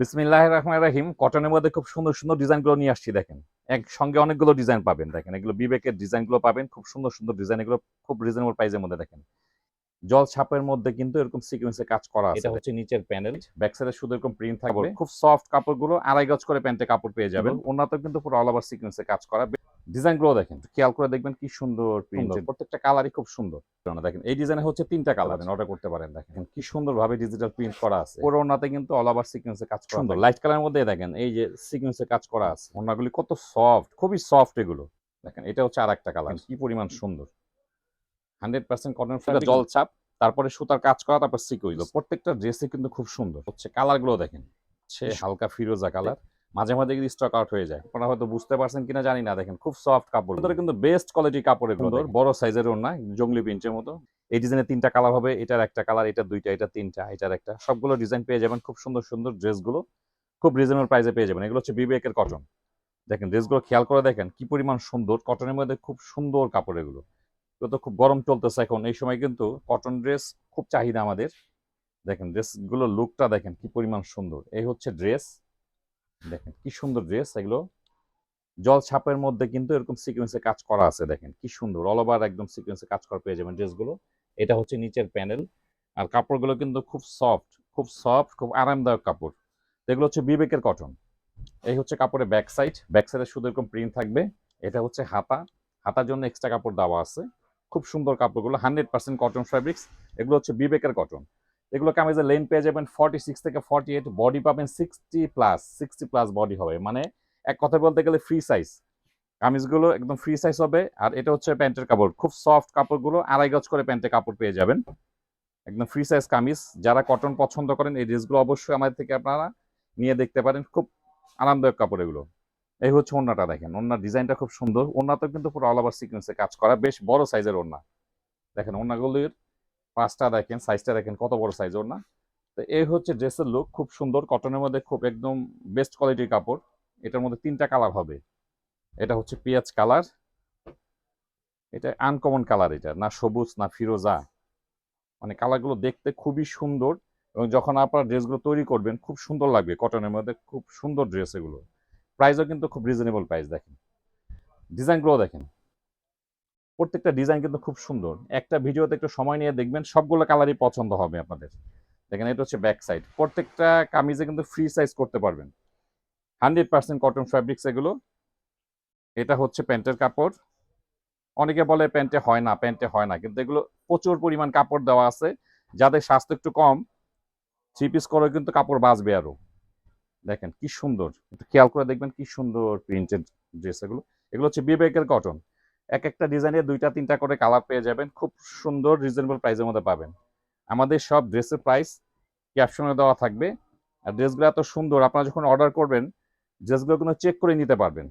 বিসমিল্লাহ রহমান রাহিম কটনের মধ্যে খুব সুন্দর সুন্দর ডিজাইনগুলো নিয়ে আসছি দেখেন। এক সঙ্গে অনেকগুলো ডিজাইন পাবেন দেখেন এগুলো বিবেকের ডিজাইনগুলো পাবেন খুব সুন্দর সুন্দর ডিজাইন এগুলো খুব রিজনেবল প্রাইসের মধ্যে দেখেন। জল ছাপের মধ্যে কিন্তু এরকম সিকোয়েন্সে কাজ করা আছে এটা হচ্ছে নিচের প্যানেল ব্যাক সাইডে শুধু এরকম প্রিন্ট থাকবে। খুব সফট কাপড়গুলো আড়াই গজ করে প্যান্টে কাপড় পেয়ে যাবেন। ওনাতে কিন্তু পুরো অল ওভার সিকোয়েন্সে কাজ করা। ডিজাইনগুলো দেখেন খেয়াল করে দেখবেন কি সুন্দর প্রিন্ট প্রত্যেকটা কালারই খুব সুন্দর। দেখেন এই ডিজাইনে হচ্ছে তিনটা কালার অর্ডার করতে পারেন দেখেন। কি সুন্দর ভাবে ডিজিটাল প্রিন্ট করা আছে। ওনাতে কিন্তু অল ওভার সিকোয়েন্সে কাজ করা সুন্দর লাইট কালারের মধ্যে দেখেন এই যে সিকোয়েন্সে কাজ করা আছে। ওনাগুলি কত সফট খুবই সফট এগুলো। দেখেন এটা হচ্ছে আর একটা কালার কি পরিমাণ সুন্দর। হান্ড্রেড পার্সেন্ট কটন জল ছাপ তারপরে সুতার কাজ করা তারপর সিকুইল প্রত্যেকটা ড্রেসে কিন্তু খুব সুন্দর। হচ্ছে কালারগুলো দেখেন সে হালকা ফিরোজা কালার মাঝে মাঝে কিন্তু স্টক আউট হয়ে যায় আপনারা হয়তো বুঝতে পারছেন কিনা জানি না দেখেন খুব সফট কাপড় কিন্তু বেস্ট কোয়ালিটি কাপড় এগুলো। বড় সাইজের ওনা জঙ্গলি প্রিন্টের মতো। এই ডিজাইনের তিনটা কালার হবে এটার একটা কালার এটা দুইটা এটা তিনটা এটার একটা। সবগুলো ডিজাইন পেয়ে যাবেন খুব সুন্দর সুন্দর ড্রেসগুলো খুব রিজনেবল প্রাইসে পেয়ে যাবেন। এগুলো হচ্ছে বিবেকের কটন দেখেন ড্রেসগুলো খেয়াল করে দেখেন কি পরিমাণ সুন্দর কটনের মধ্যে খুব সুন্দর কাপড় এগুলো। এগুলো তো খুব গরম চলতেছে এখন এই সময় কিন্তু কটন ড্রেস খুব চাহিদা আমাদের। দেখেন ড্রেসগুলো লুকটা দেখেন কি পরিমাণ সুন্দর। এই হচ্ছে ড্রেস দেখেন কি সুন্দর ড্রেস, এগুলো জল ছাপের মধ্যে কিন্তু এরকম সিকোয়েন্সে কাজ করা আছে, দেখেন কি সুন্দর। অল ওভার একদম সিকোয়েন্সে কাজ করা পেয়ে যাবেন ড্রেসগুলো। এটা হচ্ছে নিচের প্যানেল। আর কাপড়গুলো কিন্তু খুব সফট খুব সফট খুব আরামদায়ক কাপড়। এগুলো হচ্ছে বিবেকের কটন এই হচ্ছে কাপড়ের ব্যাক সাইড ব্যাক সাইডে শুধু এরকম প্রিন্ট থাকবে। এটা হচ্ছে হাতা। হাতার জন্য এক্সট্রা কাপড় দেওয়া আছে। খুব সুন্দর কাপড়গুলো। হান্ড্রেড পার্সেন্ট কটন ফ্যাব্রিক্স এগুলো হচ্ছে বিবেকের কটন এগুলো কামিজের লেন পেয়ে যাবেন ফর্টি সিক্স থেকে ফর্টি এইট বডি পাবেন sixty plus sixty plus body হবে। মানে এক কথা বলতে গেলে ফ্রি সাইজ কামিজগুলো একদম ফ্রি সাইজ হবে। আর এটা হচ্ছে প্যান্টের কাপড়। খুব সফট কাপড়গুলো, আড়াই গজ করে প্যান্টের কাপড় পেয়ে যাবেন। একদম ফ্রি সাইজ কামিজ। যারা কটন পছন্দ করেন, এই ড্রেসগুলো অবশ্যই আমাদের থেকে আপনারা নিয়ে দেখতে পারেন। খুব আরামদায়ক কাপড় এগুলো। এই হচ্ছে ওড়নাটা দেখেন। ওড়নার ডিজাইনটা খুব সুন্দর। ওড়নাতেও কিন্তু পুরো অল ওভার সিকোয়েন্সে কাজ করা। বেশ বড় সাইজের ওড়না দেখেন ওড়নাগুলির পাঁচটা দেখেন সাইজটা দেখেন, কত বড় সাইজ ওর না? তো এই হচ্ছে ড্রেসের লুক খুব সুন্দর কটনের মধ্যে খুব একদম বেস্ট কোয়ালিটির কাপড়। এটার মধ্যে তিনটা কালার হবে। এটা হচ্ছে পেঁয়াজ কালার এটা আনকমন কালার এটা, না সবুজ, না ফিরোজা। মানে কালারগুলো দেখতে খুবই সুন্দর এবং যখন আপনারা ড্রেসগুলো তৈরি করবেন, খুব সুন্দর লাগবে কটনের মধ্যে, খুব সুন্দর ড্রেস এগুলো। প্রাইসও কিন্তু খুব রিজনেবল প্রাইস দেখেন। ডিজাইনগুলো দেখেন। প্রত্যেকটা ডিজাইন কিন্তু খুব সুন্দর। একটা ভিডিওতে একটু সময় নিয়ে দেখবেন, সবগুলো কালারই পছন্দ হবে আপনাদের। দেখেন, এটা হচ্ছে ব্যাক সাইড প্রত্যেকটা কামিজে কিন্তু ফ্রি সাইজ করতে পারবেন। হান্ড্রেড পার্সেন্ট কটন ফ্যাব্রিক্স এগুলো। এটা হচ্ছে প্যান্টের কাপড়। অনেকে বলে প্যান্টে হয় না, প্যান্টে হয় না। কিন্তু এগুলো প্রচুর পরিমাণ কাপড় দেওয়া আছে। যাদের স্বাস্থ্য একটু কম থ্রি পিস করে কিন্তু কাপড় বাঁচবে আরও। দেখেন, কি সুন্দর। একটু খেয়াল করে দেখবেন কি সুন্দর প্রিন্টেড ড্রেস এগুলো। এগুলো হচ্ছে বিবেকের কটন এক একটা ডিজাইনে দুইটা, তিনটা করে কালার পেয়ে যাবেন। খুব সুন্দর রিজনেবল প্রাইসের মধ্যে পাবেন। আমাদের সব ড্রেসের প্রাইস ক্যাপশনে দেওয়া থাকবে। আর ড্রেসগুলো এত সুন্দর, আপনারা যখন অর্ডার করবেন ড্রেসগুলো কিন্তু চেক করে নিতে পারবেন।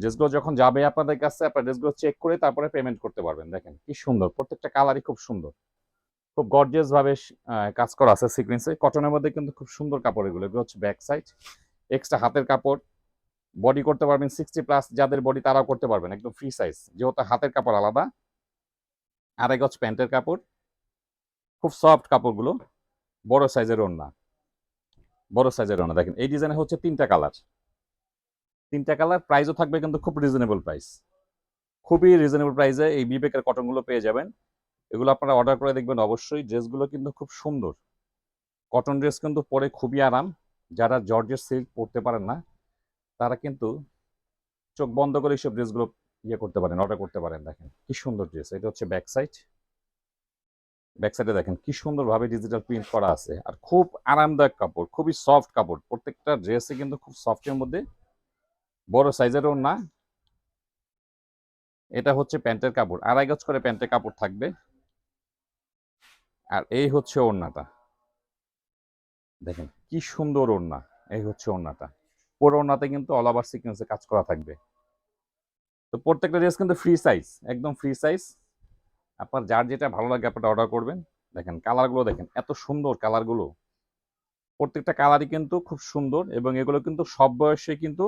ড্রেসগুলো যখন যাবে আপনাদের কাছে, আপনার ড্রেসগুলো চেক করে তারপরে পেমেন্ট করতে পারবেন। দেখেন কি সুন্দর, প্রত্যেকটা কালারই খুব সুন্দর। খুব গর্জিয়াস ভাবে কাজ করা আছে সিকুয়েন্সে কটনের মধ্যে কিন্তু খুব সুন্দর কাপড় এগুলো। এগুলো হচ্ছে ব্যাক সাইড এক্সট্রা হাতের কাপড়। বডি করতে পারবেন সিক্সটি প্লাস যাদের বডি তারাও করতে পারবেন, একদম ফ্রি সাইজ যেহেতু হাতের কাপড় আলাদা, আড়াই গজ প্যান্টের কাপড়, খুব সফট কাপড়গুলো, বড় সাইজের ওড়না, বড় সাইজের ওড়না। দেখেন, এই ডিজাইনে হচ্ছে তিনটা কালার তিনটা কালার প্রাইসও থাকবে কিন্তু খুব রিজনেবল প্রাইস খুবই রিজনেবল প্রাইসে এই বিবেকের কটনগুলো পেয়ে যাবেন। এগুলো আপনারা অর্ডার করে দেখবেন অবশ্যই। ড্রেসগুলো কিন্তু খুব সুন্দর। কটন ড্রেস কিন্তু পরে খুবই আরাম। যারা জর্জের সিল্ক পরতে পারেন না তারা কিন্তু চোখ বন্ধ করে এইসব ড্রেসগুলো ইয়ে করতে পারেন অর্ডার করতে পারেন, দেখেন। কি সুন্দর ড্রেস, এটা হচ্ছে ব্যাক সাইড ব্যাক সাইডে দেখেন কি সুন্দরভাবে ডিজিটাল প্রিন্ট করা আছে। আর খুব আরামদায়ক কাপড়, খুবই সফট কাপড়। প্রত্যেকটা ড্রেসে কিন্তু খুব সফটের মধ্যে, বড় সাইজেরও না। এটা হচ্ছে প্যান্টের কাপড়, আড়াই গজ করে প্যান্টের কাপড় থাকবে। আর এই হচ্ছে ওড়নাটা। দেখেন কি সুন্দর ওড়না, এই হচ্ছে ওড়নাটা। পুরো কিন্তু অল ওভার সিকোয়েন্সে কাজ করা থাকবে। তো প্রত্যেকটা ড্রেস কিন্তু ফ্রি সাইজ একদম ফ্রি সাইজ আপনার যার যেটা ভালো লাগে আপনারা অর্ডার করবেন। দেখেন কালারগুলো দেখেন, এত সুন্দর কালারগুলো প্রত্যেকটা কালারই কিন্তু খুব সুন্দর এবং এগুলো কিন্তু সব বয়সে কিন্তু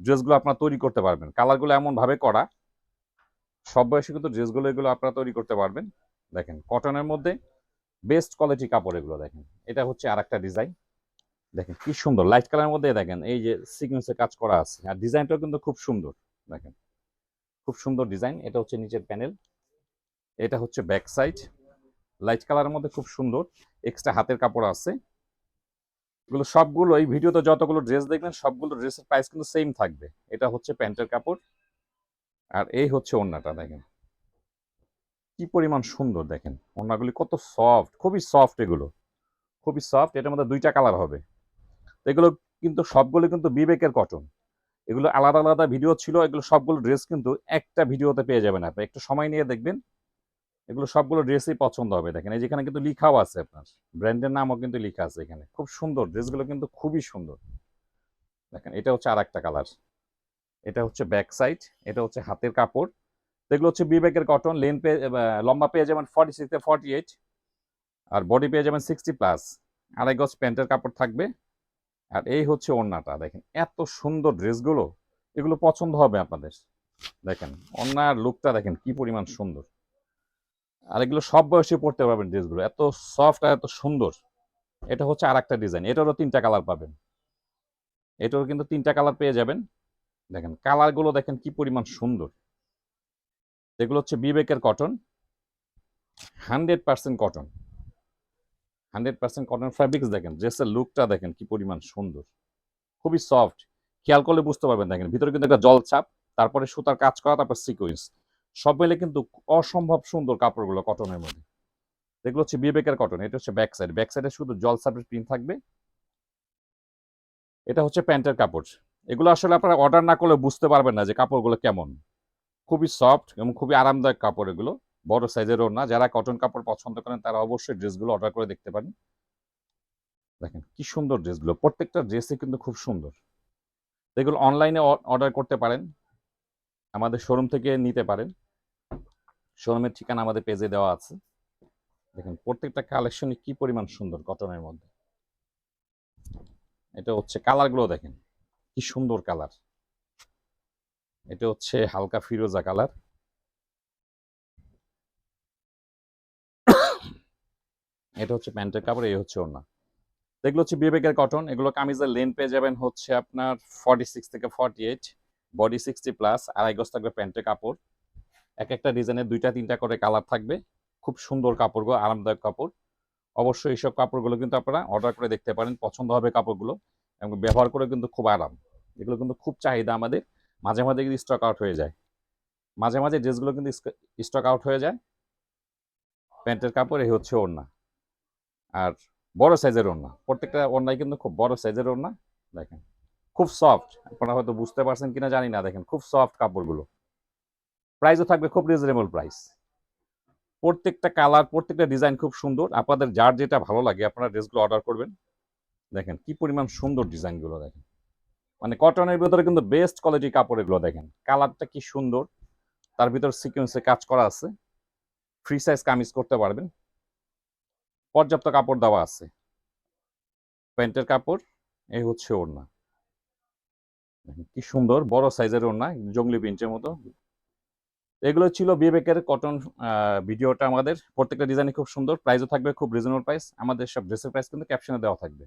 ড্রেসগুলো আপনারা তৈরি করতে পারবেন। কালারগুলো এমন ভাবে করা, সব বয়সে কিন্তু ড্রেসগুলো এগুলো আপনারা তৈরি করতে পারবেন। দেখেন কটনের মধ্যে বেস্ট কোয়ালিটি কাপড় এগুলো দেখেন। এটা হচ্ছে আর একটা ডিজাইন দেখেন কি সুন্দর লাইট কালারের মধ্যে দেখেন, এই যে সিকোয়েন্সের কাজ করা আছে। আর ডিজাইনটাও কিন্তু খুব সুন্দর, দেখেন। খুব সুন্দর ডিজাইন এটা হচ্ছে নিচের প্যানেল এটা হচ্ছে ব্যাক সাইড লাইট কালারের মধ্যে খুব সুন্দর এক্সট্রা হাতের কাপড় আছে। এগুলো সবগুলো, এই ভিডিওতে যতগুলো ড্রেস দেখবেন, সবগুলো ড্রেসের প্রাইস কিন্তু সেম থাকবে। এটা হচ্ছে প্যান্টের কাপড়, আর এই হচ্ছে ওড়নাটা, দেখেন। কি পরিমাণ সুন্দর, দেখেন। ওড়নাগুলি কত সফট খুবই সফট এগুলো। খুবই সফট এটার মধ্যে দুইটা কালার হবে। এগুলো কিন্তু সবগুলো কিন্তু বিবেকের কটন। এগুলো আলাদা আলাদা ভিডিও ছিল, এগুলো সবগুলো ড্রেস কিন্তু একটা ভিডিওতে পেয়ে যাবেন আপনি। একটু সময় নিয়ে দেখবেন, এগুলো সবগুলো ড্রেসই পছন্দ হবে। দেখেন, এই যেখানে কিন্তু লিখাও আছে আপনার। ব্র্যান্ডের নামও কিন্তু লেখা আছে এখানে। খুব সুন্দর ড্রেসগুলো কিন্তু খুবই সুন্দর। দেখেন, এটা হচ্ছে আর একটা কালার এটা হচ্ছে ব্যাক সাইড এটা হচ্ছে হাতের কাপড়। এগুলো হচ্ছে বিবেকের কটন। লেন পেয়ে লম্বা পেয়ে যাবেন ফর্টি সিক্স ফর্টি এইট আর বডি পেয়ে যাবেন সিক্সটি প্লাস আড়াই গজ প্যান্টের কাপড় থাকবে। আর এই হচ্ছে ওড়নাটা, দেখেন এত সুন্দর ড্রেসগুলো, এগুলো পছন্দ হবে আপনাদের। দেখেন ওড়নার লুকটা দেখেন কি পরিমাণ সুন্দর। আর এগুলো সব বয়সে পড়তে পারবেন ড্রেসগুলো, এত সফট আর এত সুন্দর। এটা হচ্ছে আর একটা ডিজাইন এটারও তিনটা কালার পাবেন। এটারও কিন্তু তিনটা কালার পেয়ে যাবেন। দেখেন কালারগুলো দেখেন কি পরিমাণ সুন্দর। এগুলো হচ্ছে বিবেকের cotton hundred percent cotton hundred percent cotton fabrics দেখেন ড্রেসের লুকটা দেখেন কি পরিমাণ সুন্দর। খুবই সফট খেয়াল করলে বুঝতে পারবেন, দেখেন ভিতরে কিন্তু একটা জল ছাপ, তারপরে সুতার কাজ করা, তারপর সিকোয়েন্স সব মিলে কিন্তু অসম্ভব সুন্দর কাপড়গুলো কটনের মধ্যে। এগুলো হচ্ছে বিবেকের কটন এটা হচ্ছে ব্যাক সাইড ব্যাক সাইডে শুধু জল ছাপের প্রিন্ট থাকবে। এটা হচ্ছে প্যান্টের কাপড়। এগুলো আসলে আপনারা অর্ডার না করলে বুঝতে পারবেন না যে কাপড়গুলো কেমন। খুবই সফট এবং খুবই আরামদায়ক কাপড় এগুলো। বড় সাইজেরও না। যারা কটন কাপড় পছন্দ করেন, তারা অবশ্যই ড্রেসগুলো অর্ডার করে দেখতে পারেন। দেখেন কি সুন্দর ড্রেসগুলো। প্রত্যেকটা ড্রেসই কিন্তু খুব সুন্দর। এগুলো অনলাইনে অর্ডার করতে পারেন। আমাদের শোরুম থেকে নিতে পারেন। শোরুমের ঠিকানা আমাদের পেজে দেওয়া আছে। দেখেন প্রত্যেকটা কালেকশনই কি পরিমাণ সুন্দর কটনের মধ্যে। এটা হচ্ছে কালারগুলো দেখেন। কি সুন্দর কালার। এটা হচ্ছে হালকা ফিরোজা কালার। এটা হচ্ছে প্যান্টের কাপড়, এই হচ্ছে ওড়না। তো এগুলো হচ্ছে বিবেকের কটন, এগুলো কামিজের লেন পেয়ে যাবেন হচ্ছে আপনার ফর্টি সিক্স থেকে forty eight body sixty plus আড়াই গজ থাকবে প্যান্টের কাপড়। এক একটা ডিজাইনের দুইটা, তিনটা করে কালার থাকবে। খুব সুন্দর কাপড়গুলো আরামদায়ক কাপড়। অবশ্যই এইসব কাপড়গুলো কিন্তু আপনারা অর্ডার করে দেখতে পারেন, পছন্দ হবে কাপড়গুলো এবং ব্যবহার করে কিন্তু খুব আরাম। এগুলো কিন্তু খুব চাহিদা আমাদের। মাঝে মাঝে কিন্তু স্টক আউট হয়ে যায়। মাঝে মাঝে ড্রেসগুলো কিন্তু স্টক আউট হয়ে যায়। প্যান্টের কাপড়, এই হচ্ছে ওড়না। আর বড় সাইজের ওড়না। প্রত্যেকটা ওড়নাই কিন্তু খুব বড় সাইজের ওড়না। দেখেন, খুব সফট আপনারা হয়তো বুঝতে পারছেন কিনা জানি না। দেখেন, খুব সফট কাপড়গুলো। প্রাইসও থাকবে খুব রিজনেবল প্রাইস প্রত্যেকটা কালার প্রত্যেকটা ডিজাইন খুব সুন্দর। আপনাদের যার যেটা ভালো লাগে, আপনারা ড্রেসগুলো অর্ডার করবেন। দেখেন, কি পরিমাণ সুন্দর ডিজাইনগুলো দেখেন। মানে কটনের ভিতরে কিন্তু বেস্ট কোয়ালিটি কাপড় এগুলো দেখেন। কালারটা কি সুন্দর। তার ভিতর সিকোয়েন্সে কাজ করা আছে। ফ্রি সাইজ কামিজ করতে পারবেন। পর্যাপ্ত কাপড় দেওয়া আছে। প্যান্টের কাপড় এই হচ্ছে ওড়না। কি সুন্দর, বড় সাইজের ওড়না, জঙ্গলি বেঞ্চের মতো। এগুলো ছিল বিবেকের কটন ভিডিওটা আমাদের। প্রত্যেকটা ডিজাইন খুব সুন্দর প্রাইসও থাকবে, খুব রিজনেবল প্রাইস আমাদের সব ড্রেসের প্রাইস কিন্তু ক্যাপশনে দেওয়া থাকবে।